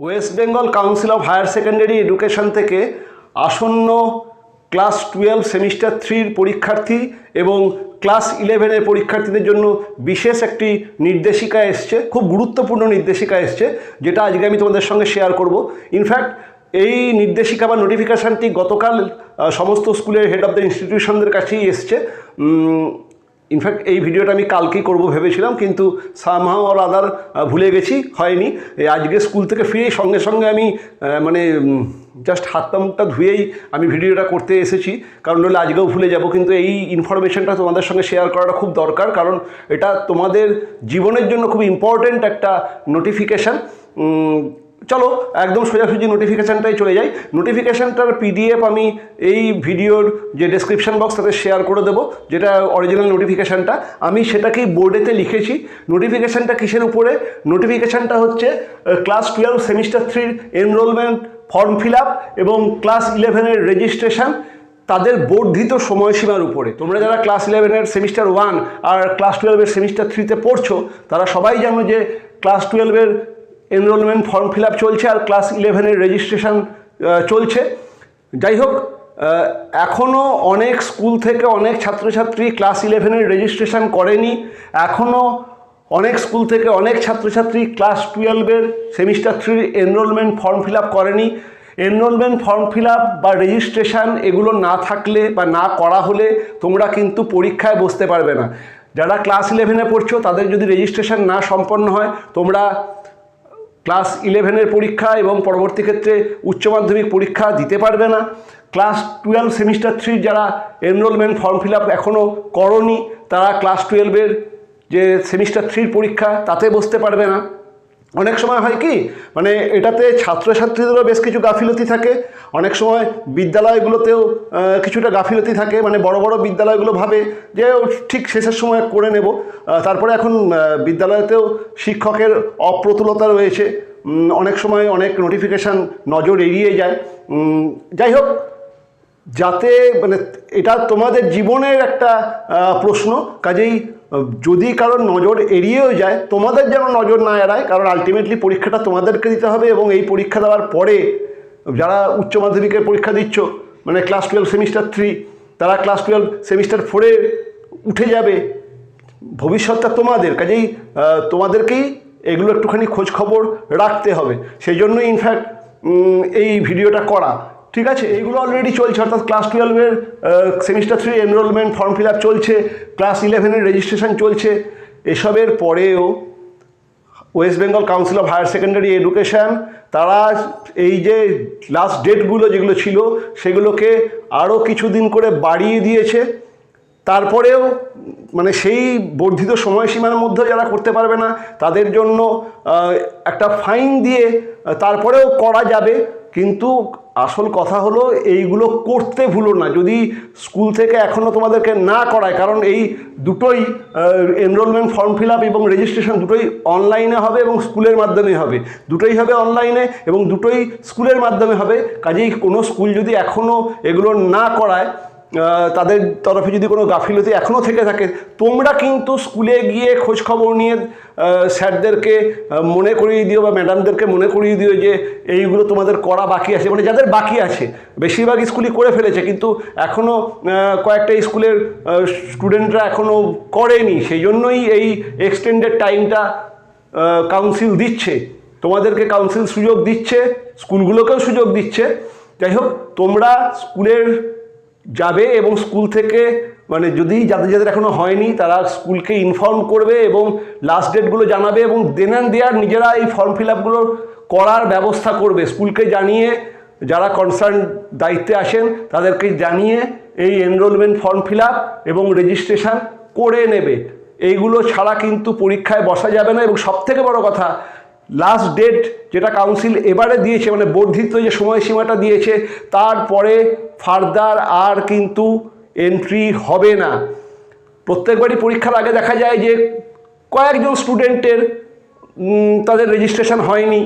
West Bengal council of higher secondary education থেকে আসন্ন class twelve semester থ্রির পরীক্ষার্থী এবং ক্লাস ইলেভেনের পরীক্ষার্থীদের জন্য বিশেষ একটি নির্দেশিকা এসছে, খুব গুরুত্বপূর্ণ নির্দেশিকা এসছে, যেটা আজকে আমি তোমাদের সঙ্গে শেয়ার করব। ইনফ্যাক্ট এই নির্দেশিকা বা নোটিফিকেশানটি গতকাল সমস্ত স্কুলের হেড অফ দ্য ইনস্টিটিউশনদের কাছেই এসছে। ইনফ্যাক্ট এই ভিডিওটা আমি কালকেই করব ভেবেছিলাম, কিন্তু সামহাও আর আদার ভুলে গেছি, হয়নি। আজকে স্কুল থেকে ফিরেই সঙ্গে সঙ্গে আমি মানে জাস্ট হাত পা মুখটা ধুয়েই আমি ভিডিওটা করতে এসেছি। কারণ নইলে আজকেও ভুলে যাব, কিন্তু এই ইনফরমেশনটা তোমাদের সঙ্গে শেয়ার করাটা খুব দরকার, কারণ এটা তোমাদের জীবনের জন্য খুব ইম্পর্ট্যান্ট একটা নোটিফিকেশান চলো, একদম সোজাসুজি নোটিফিকেশানটাই চলে যাই। নোটিফিকেশানটার পিডিএফ আমি এই ভিডিওর যে ডেসক্রিপশন বক্স তাতে শেয়ার করে দেবো, যেটা অরিজিনাল নোটিফিকেশানটা আমি সেটাকেই বোর্ডেতে লিখেছি। নোটিফিকেশানটা কিসের উপরে? নোটিফিকেশানটা হচ্ছে ক্লাস টুয়েলভ সেমিস্টার থ্রির এনরোলমেন্ট ফর্ম ফিল আপ এবং ক্লাস ইলেভেনের রেজিস্ট্রেশন তাদের বর্ধিত সময়সীমার উপরে। তোমরা যারা ক্লাস ইলেভেনের সেমিস্টার ওয়ান আর ক্লাস টুয়েলভের সেমিস্টার থ্রিতে পড়ছো, তারা সবাই জানো যে ক্লাস টুয়েলভের এনরোলমেন্ট ফর্ম ফিল চলছে আর ক্লাস ইলেভেনের রেজিস্ট্রেশন চলছে। যাই হোক এখনও অনেক স্কুল থেকে অনেক ছাত্রছাত্রী ক্লাস ইলেভেনের রেজিস্ট্রেশন করেনি। এখনও অনেক স্কুল থেকে অনেক ছাত্রছাত্রী ক্লাস টুয়েলভের সেমিস্টার থ্রির এনরোলমেন্ট ফর্ম ফিল করেনি। এনরোলমেন্ট ফর্ম ফিল বা রেজিস্ট্রেশন এগুলো না থাকলে বা না করা হলে তোমরা কিন্তু পরীক্ষায় বসতে পারবে না। যারা ক্লাস ইলেভেনে পড়ছো, তাদের যদি রেজিস্ট্রেশন না সম্পন্ন হয়, তোমরা ক্লাস ইলেভেনের পরীক্ষা এবং পরবর্তী ক্ষেত্রে উচ্চ মাধ্যমিক পরীক্ষা দিতে পারবে না। ক্লাস টুয়েলভ সেমিস্টার থ্রি যারা এনরোলমেন্ট ফর্ম ফিল আপ এখনও করনি, তারা ক্লাস টুয়েলভের যে সেমিস্টার থ্রির পরীক্ষা, তাতে বসতে পারবে না। অনেক সময় হয় কি মানে এটাতে ছাত্রছাত্রীদেরও বেশ কিছু গাফিলতি থাকে। অনেক সময় বিদ্যালয়গুলোতেও কিছুটা গাফিলতি থাকে। মানে বড় বড় বিদ্যালয়গুলো ভাবে যে ঠিক শেষের সময় করে নেব। তারপরে এখন বিদ্যালয়তেও শিক্ষকের অপ্রতুলতা রয়েছে। অনেক সময় অনেক নোটিফিকেশান নজর এড়িয়ে যায়। যাই হোক, যাতে মানে এটা তোমাদের জীবনের একটা প্রশ্ন। কাজেই, যদি কারোর নজর এড়িয়েও যায়, তোমাদের যেন নজর না এড়ায়, কারণ আলটিমেটলি পরীক্ষাটা তোমাদেরকে দিতে হবে এবং এই পরীক্ষা দেওয়ার পরে যারা উচ্চ মাধ্যমিকের পরীক্ষা দিচ্ছ মানে ক্লাস টুয়েলভ সেমিস্টার থ্রি তারা ক্লাস টুয়েলভ সেমিস্টার ফোরে উঠে যাবে। ভবিষ্যৎটা তোমাদের। কাজেই তোমাদেরকেই এগুলো একটুখানি খোঁজ খবর রাখতে হবে। সেই জন্যই ইনফ্যাক্ট এই ভিডিওটা করা। ঠিক আছে? এইগুলো অলরেডি চলছে, অর্থাৎ ক্লাস টুয়েলভের semester three enrolment form fill চলছে ক্লাস ইলেভেনের রেজিস্ট্রেশন চলছে। এসবের পরেও West Bengal council of higher secondary education তারা এই যে লাস্ট ডেটগুলো যেগুলো ছিল, সেগুলোকে আরও কিছুদিন করে বাড়িয়ে দিয়েছে। তারপরেও মানে সেই বর্ধিত সময়সীমার মধ্যে যারা করতে পারবে না, তাদের জন্য একটা ফাইন দিয়ে তারপরেও করা যাবে। কিন্তু আসল কথা হলো এইগুলো করতে ভুলো না। যদি স্কুল থেকে এখনও তোমাদেরকে না করায়, কারণ এই দুটোই এনরোলমেন্ট ফর্ম ফিল আপ এবং রেজিস্ট্রেশন দুটোই অনলাইনে হবে এবং স্কুলের মাধ্যমে হবে। দুটোই হবে অনলাইনে এবং দুটোই স্কুলের মাধ্যমে হবে। কাজেই কোনো স্কুল যদি এখনও এগুলো না করায় তাদের তরফে যদি কোনো গাফিলতি এখনও থেকে থাকে, তোমরা কিন্তু স্কুলে গিয়ে খোঁজখবর নিয়ে স্যারদেরকে মনে করিয়ে দিও বা ম্যাডামদেরকে মনে করিয়ে দিও যে এইগুলো তোমাদের করা বাকি আছে। মানে যাদের বাকি আছে বেশিরভাগ স্কুলই করে ফেলেছে, কিন্তু এখনও কয়েকটা স্কুলের স্টুডেন্টরা এখনও করেনি। সেই জন্যই এই এক্সটেন্ডেড টাইমটা কাউন্সিল দিচ্ছে। তোমাদেরকে কাউন্সিল সুযোগ দিচ্ছে, স্কুলগুলোকেও সুযোগ দিচ্ছে। যাই হোক, তোমরা স্কুলের যাবে এবং স্কুল থেকে মানে যদি যাদের যাদের এখনও হয়নি, তারা স্কুলকে ইনফর্ম করবে এবং লাস্ট ডেটগুলো জানাবে এবং দেন অ্যান্ড দেয়ার নিজেরা এই ফর্ম ফিল আপগুলো করার ব্যবস্থা করবে। স্কুলকে জানিয়ে যারা কনসার্ন দায়িত্বে আসেন তাদেরকে জানিয়ে এই এনরোলমেন্ট ফর্ম ফিল আপ এবং রেজিস্ট্রেশন করে নেবে। এইগুলো ছাড়া কিন্তু পরীক্ষায় বসা যাবে না এবং সবথেকে বড় কথা লাস্ট ডেট যেটা কাউন্সিল এবারে দিয়েছে মানে বর্ধিত যে সময়সীমাটা দিয়েছে, তারপরে ফার্দার আর কিন্তু এন্ট্রি হবে না। প্রত্যেকবারই পরীক্ষার আগে দেখা যায় যে কয়েকজন স্টুডেন্টের তাদের রেজিস্ট্রেশন হয়নি।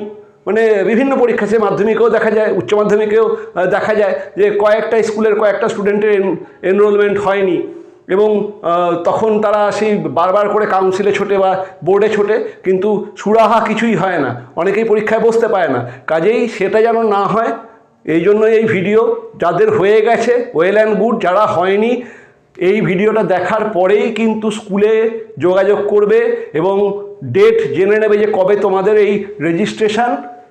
মানে বিভিন্ন পরীক্ষা, সে মাধ্যমিকেও দেখা যায়, উচ্চ মাধ্যমিকেও দেখা যায় যে কয়েকটা স্কুলের কয়েকটা স্টুডেন্টের এনরোলমেন্ট হয়নি। এবং তখন তারা সেই বারবার করে কাউন্সিলে ছোটে বা বোর্ডে ছোটে, কিন্তু সুরাহা কিছুই হয় না। অনেকেই পরীক্ষায় বসতে পারে না। কাজেই সেটা যেন না হয়, এই জন্য এই ভিডিও যাদের হয়ে গেছে ওয়েল অ্যান্ড গুড যারা হয়নি, এই ভিডিওটা দেখার পরেই কিন্তু স্কুলে যোগাযোগ করবে এবং ডেট জেনে নেবে যে কবে তোমাদের এই রেজিস্ট্রেশন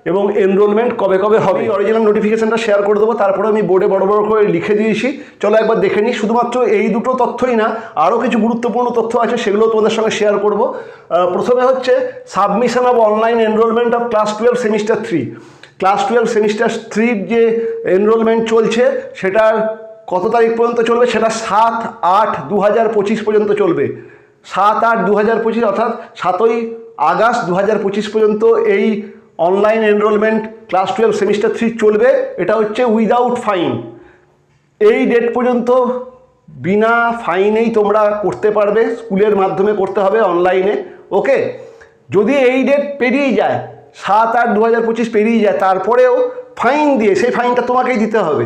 এবং এনরোলমেন্ট কবে কবে হবে? অরিজিনাল নোটিফিকেশনটা শেয়ার করে দেবো, তারপরে আমি বোর্ডে বড় বড় করে লিখে দিয়েছি। চলো একবার দেখে নিই, শুধুমাত্র এই দুটো তথ্যই না আরও কিছু গুরুত্বপূর্ণ তথ্য আছে সেগুলো তোমাদের সঙ্গে শেয়ার করব। প্রথমে হচ্ছে submission of online enrolment of class twelve semester three class twelve semester থ্রির যে এনরোলমেন্ট চলছে সেটার কত তারিখ পর্যন্ত চলবে? সেটা সাত আট দু পঁচিশ পর্যন্ত চলবে। সাত আট দু হাজার পঁচিশ, অর্থাৎ সাতই আগস্ট দু পঁচিশ পর্যন্ত এই online enrolment class twelve semester three চলবে। এটা হচ্ছে উইদাউট ফাইন এই ডেট পর্যন্ত বিনা ফাইনেই তোমরা করতে পারবে, স্কুলের মাধ্যমে করতে হবে অনলাইনে ওকে যদি এই ডেট পেরিয়ে যায়, সাত আট দু হাজার পঁচিশ পেরিয়ে যায়, তারপরেও ফাইন দিয়ে, সেই ফাইনটা তোমাকেই দিতে হবে।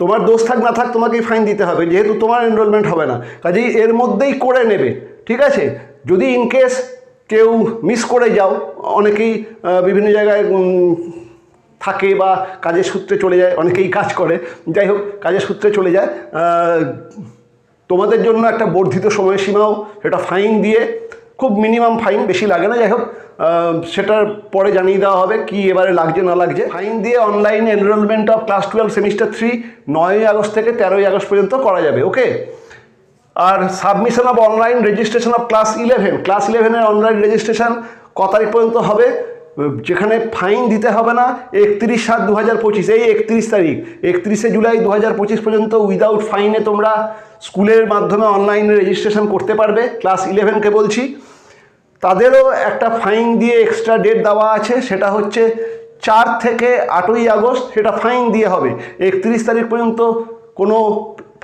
তোমার দোষ থাক না থাক, তোমাকেই ফাইন দিতে হবে, যেহেতু তোমার এনরোলমেন্ট হবে না। কাজেই এর মধ্যেই করে নেবে, ঠিক আছে? যদি ইনকেস কেউ মিস করে যাও। অনেকেই বিভিন্ন জায়গায় থাকে বা কাজের সূত্রে চলে যায়, অনেকেই কাজ করে। যাই হোক, কাজের সূত্রে চলে যায়। তোমাদের জন্য একটা বর্ধিত সময়সীমাও সেটা ফাইন দিয়ে, খুব মিনিমাম ফাইন বেশি লাগে না। যাই হোক সেটার পরে জানিয়ে দেওয়া হবে কি এবারে লাগছে, না লাগছে। ফাইন দিয়ে online enrolment of class twelve semester three নয়ই আগস্ট থেকে তেরোই আগস্ট পর্যন্ত করা যাবে okay R submission of online registration of class eleven class ইলেভেনের অনলাইন রেজিস্ট্রেশন ক তারিখ পর্যন্ত হবে, যেখানে ফাইন দিতে হবে না, একত্রিশ সাত দু হাজার পঁচিশ। এই একত্রিশ তারিখ, একত্রিশে জুলাই দু হাজার পঁচিশ পর্যন্ত উইদাউট ফাইনে তোমরা স্কুলের মাধ্যমে অনলাইনে রেজিস্ট্রেশন করতে পারবে। ক্লাস ইলেভেনকে বলছি। তাদেরও একটা ফাইন দিয়ে এক্সট্রা ডেট দেওয়া আছে, সেটা হচ্ছে চার থেকে আটই আগস্ট, সেটা ফাইন দিয়ে হবে। একত্রিশ তারিখ পর্যন্ত কোনো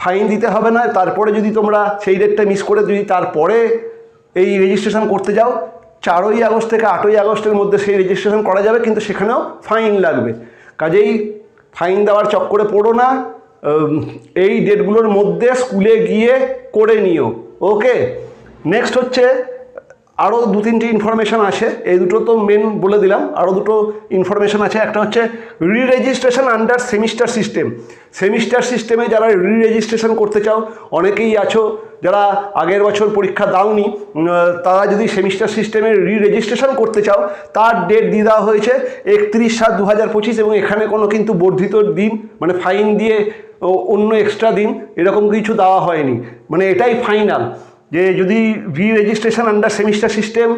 ফাইন দিতে হবে না, তারপরে যদি তোমরা সেই ডেটটা মিস করে যদি তারপরে এই রেজিস্ট্রেশন করতে যাও, চারই আগস্ট থেকে আটই আগস্টের মধ্যে সেই রেজিস্ট্রেশন করা যাবে, কিন্তু সেখানেও ফাইন লাগবে। কাজেই ফাইন দেওয়ার চক্করে পড়ো না এই ডেটগুলোর মধ্যে স্কুলে গিয়ে করে নিও। ওকে নেক্সট হচ্ছে আরও দু তিনটে ইনফরমেশান আছে এই দুটো তো মেন বলে দিলাম। আরও দুটো ইনফরমেশান আছে। একটা হচ্ছে re registration under semester system semester সিস্টেমে যারা রি রেজিস্ট্রেশন করতে চাও, অনেকেই আছো যারা আগের বছর পরীক্ষা দাওনি তারা যদি সেমিস্টার সিস্টেমে রি রেজিস্ট্রেশন করতে চাও, তার ডেট দিয়ে দেওয়া হয়েছে একত্রিশ সাত দু হাজার পঁচিশ এবং এখানে কোনো কিন্তু বর্ধিত দিন মানে ফাইন দিয়ে অন্য এক্সট্রা দিন, এরকম কিছু দেওয়া হয়নি। মানে এটাই ফাইনাল যে যদি re registration under semester system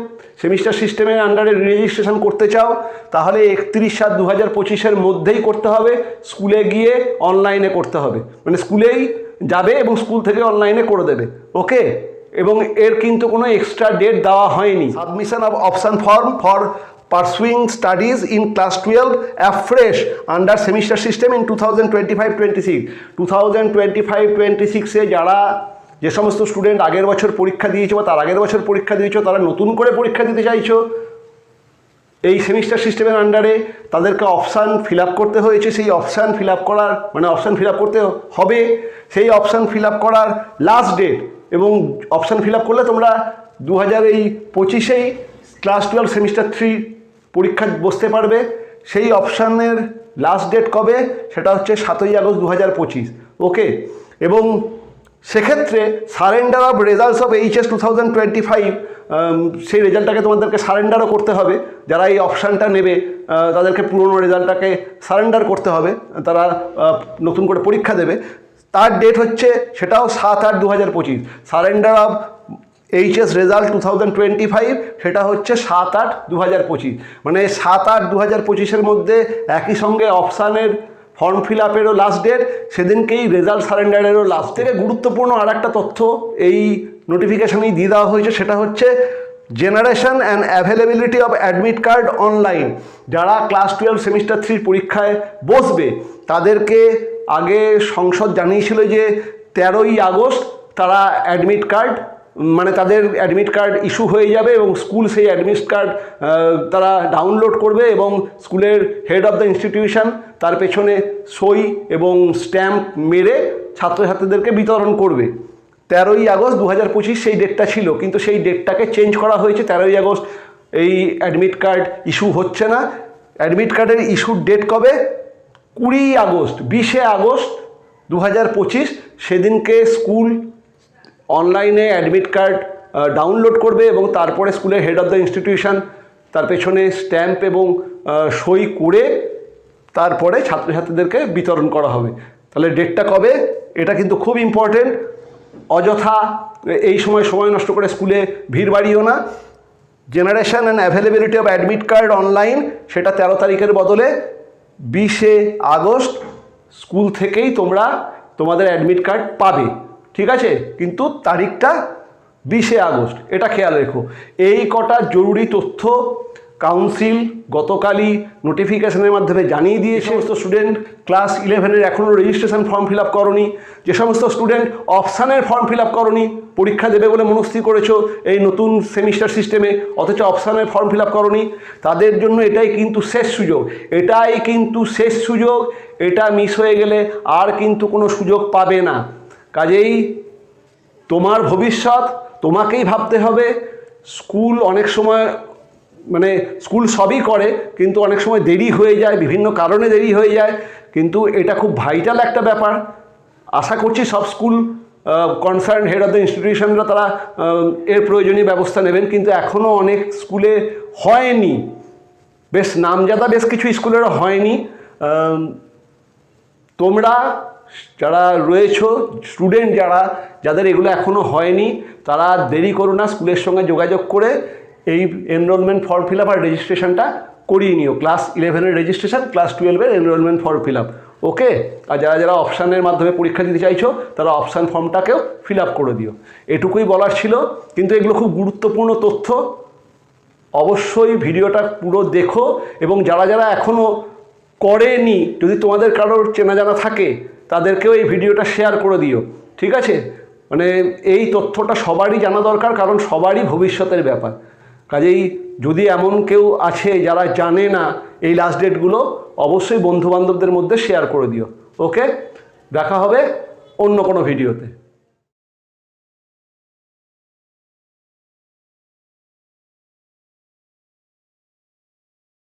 semester সিস্টেমের আন্ডারে রেজিস্ট্রেশন করতে চাও, তাহলে একত্রিশ সাত দু হাজার পঁচিশের মধ্যেই করতে হবে, স্কুলে গিয়ে অনলাইনে করতে হবে। মানে স্কুলেই যাবে এবং স্কুল থেকে অনলাইনে করে দেবে। ওকে? এবং এর কিন্তু কোনো এক্সট্রা ডেট দেওয়া হয়নি। Submission of option form for pursuing studies in class twelve afresh under semester system in two thousand twenty five twenty six two thousand twenty five twenty সিক্সে যারা যে সমস্ত স্টুডেন্ট আগের বছর পরীক্ষা দিয়েছ বা তার আগের বছর পরীক্ষা দিয়েছ, তারা নতুন করে পরীক্ষা দিতে চাইছো, এই সেমিস্টার সিস্টেমের আন্ডারে তাদেরকে অপশান ফিল করতে হয়েছে। সেই অপশান ফিল করার মানে অপশান ফিল করতে হবে। সেই অপশান ফিল করার লাস্ট ডেট এবং অপশান ফিল করলে তোমরা দু হাজার এই পঁচিশেই ক্লাস টুয়েলভ সেমিস্টার থ্রি পরীক্ষা বসতে পারবে। সেই অপশানের লাস্ট ডেট কবে? সেটা হচ্ছে সাতই আগস্ট দু হাজার পঁচিশ। ওকে এবং সেক্ষেত্রে surrender of results of HS two thousand twenty five সেই রেজাল্টটাকে তোমাদেরকে সারেন্ডারও করতে হবে। যারা এই অপশানটা নেবে তাদেরকে পুরনো রেজাল্টটাকে সারেন্ডার করতে হবে। তারা নতুন করে পরীক্ষা দেবে। তার ডেট হচ্ছে, সেটাও সাত আট দু হাজার পঁচিশ। Surrender of HS result two thousand twenty five সেটা হচ্ছে সাত আট দু হাজার পঁচিশ। মানে সাত আট দু হাজার পঁচিশের মধ্যে একই সঙ্গে অপশানের ফর্ম ফিল আপেরও লাস্ট ডেট সেদিনকেই রেজাল্ট সারেন্ডারেরও লাস্ট থেকে গুরুত্বপূর্ণ আর একটা তথ্য এই নোটিফিকেশানেই দিয়ে দেওয়া হয়েছে, সেটা হচ্ছে generation and availability of admit card online যারা ক্লাস টুয়েলভ সেমিস্টার থ্রির পরীক্ষায় বসবে, তাদেরকে আগে সংসদ জানিয়েছিল যে তেরোই আগস্ট তারা অ্যাডমিট কার্ড মানে তাদের অ্যাডমিট কার্ড ইস্যু হয়ে যাবে এবং স্কুল সেই অ্যাডমিট কার্ড তারা ডাউনলোড করবে এবং স্কুলের হেড অফ দ্য ইনস্টিটিউশন তার পেছনে সই এবং স্ট্যাম্প মেরে ছাত্রছাত্রীদেরকে বিতরণ করবে। তেরোই আগস্ট দু হাজার পঁচিশ সেই ডেটটা ছিল, কিন্তু সেই ডেটটাকে চেঞ্জ করা হয়েছে। তেরোই আগস্ট এই অ্যাডমিট কার্ড ইস্যু হচ্ছে না। অ্যাডমিট কার্ডের ইস্যুর ডেট কবে? কুড়ি আগস্ট, বিশে আগস্ট দু হাজার পঁচিশ। সেদিনকে স্কুল অনলাইনে অ্যাডমিট কার্ড ডাউনলোড করবে এবং তারপরে স্কুলের হেড অফ দ্য ইনস্টিটিউশন তার পেছনে স্ট্যাম্প এবং সই করে তারপরে ছাত্রছাত্রীদেরকে বিতরণ করা হবে। তাহলে ডেটটা কবে? এটা কিন্তু খুব ইম্পর্টেন্ট অযথা এই সময় সময় নষ্ট করে স্কুলে ভিড় বাড়িও না। Generation and availability of admit card online সেটা তেরো তারিখের বদলে বিশে আগস্ট স্কুল থেকেই তোমরা তোমাদের অ্যাডমিট কার্ড পাবে। ঠিক আছে? কিন্তু তারিখটা বিশে আগস্ট। এটা খেয়াল রেখো। এই কটা জরুরি তথ্য কাউন্সিল গতকালই নোটিফিকেশনের মাধ্যমে জানিয়ে দিয়ে সমস্ত স্টুডেন্ট ক্লাস ইলেভেনের এখনও রেজিস্ট্রেশন ফর্ম ফিল আপ করনি। যে সমস্ত স্টুডেন্ট অপশানের ফর্ম ফিল আপ করনি পরীক্ষা দেবে বলে মনস্থির করেছ এই নতুন সেমিস্টার সিস্টেমে অথচ অপশানের ফর্ম ফিল আপ করনি। তাদের জন্য এটাই কিন্তু শেষ সুযোগ। এটাই কিন্তু শেষ সুযোগ। এটা মিস হয়ে গেলে আর কিন্তু কোনো সুযোগ পাবে না। কাজেই তোমার ভবিষ্যৎ তোমাকেই ভাবতে হবে। স্কুল অনেক সময় মানে স্কুল সবই করে, কিন্তু অনেক সময় দেরি হয়ে যায়, বিভিন্ন কারণে দেরি হয়ে যায়, কিন্তু এটা খুব ভাইটাল একটা ব্যাপার। আশা করছি সব school concern head of the ইনস্টিটিউশনরা তারা এর প্রয়োজনীয় ব্যবস্থা নেবেন, কিন্তু এখনও অনেক স্কুলে হয়নি। বেশ নামজাদা বেশ কিছু স্কুলেরও হয়নি। তোমরা যারা রয়েছো স্টুডেন্ট যারা, যাদের এগুলো এখনও হয়নি, তারা দেরি করো না, স্কুলের সঙ্গে যোগাযোগ করে এই এনরোলমেন্ট ফর্ম ফিল আপ আর রেজিস্ট্রেশনটা করিয়ে নিও। ক্লাস ইলেভেনের রেজিস্ট্রেশন ক্লাস টুয়েলভের enrolment form fill up okay আর যারা যারা অপশানের মাধ্যমে পরীক্ষা দিতে চাইছো, তারা অপশান ফর্মটাকেও ফিল আপ করে দিও। এটুকুই বলার ছিল, কিন্তু এগুলো খুব গুরুত্বপূর্ণ তথ্য। অবশ্যই ভিডিওটা পুরো দেখো, এবং যারা যারা এখনও করেনি, যদি তোমাদের কারোর চেনা জানা থাকে তাদেরকেও এই ভিডিওটা শেয়ার করে দিও, ঠিক আছে? মানে এই তথ্যটা সবারই জানা দরকার, কারণ সবারই ভবিষ্যতের ব্যাপার। কাজেই যদি এমন কেউ আছে যারা জানে না এই লাস্ট ডেটগুলো অবশ্যই বন্ধুবান্ধবদের মধ্যে শেয়ার করে দিও ওকে দেখা হবে অন্য কোনো ভিডিওতে